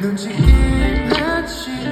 눈치 일했지만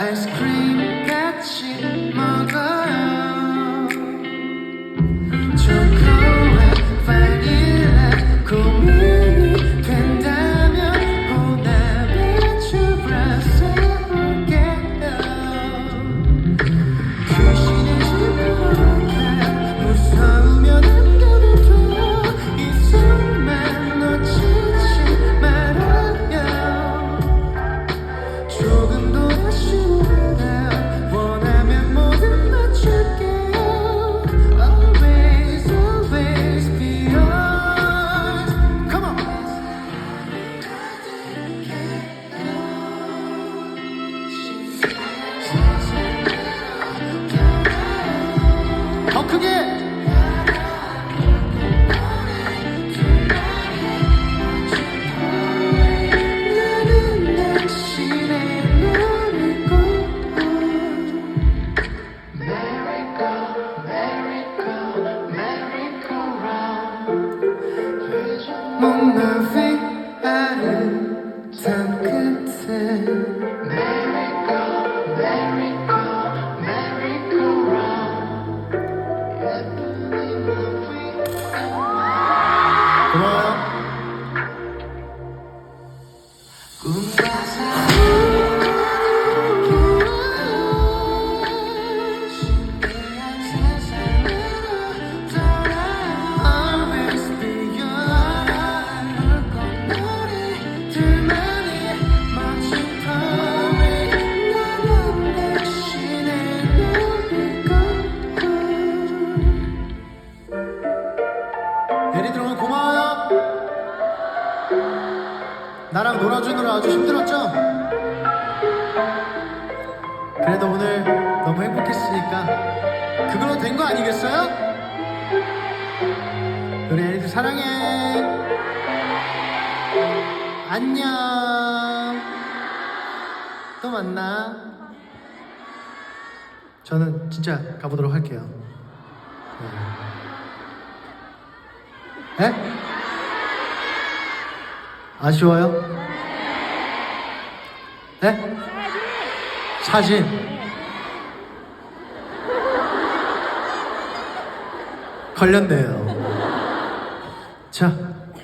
I scream. 梦的飞 나랑 놀아주느라 아주 힘들었죠? 그래도 오늘 너무 행복했으니까 그걸로 된 거 아니겠어요? 우리 애들 사랑해. 안녕. 또 만나. 저는 진짜 가보도록 할게요. 네? 에? 아쉬워요? 네? 사진. 걸렸네요. 자,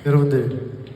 여러분들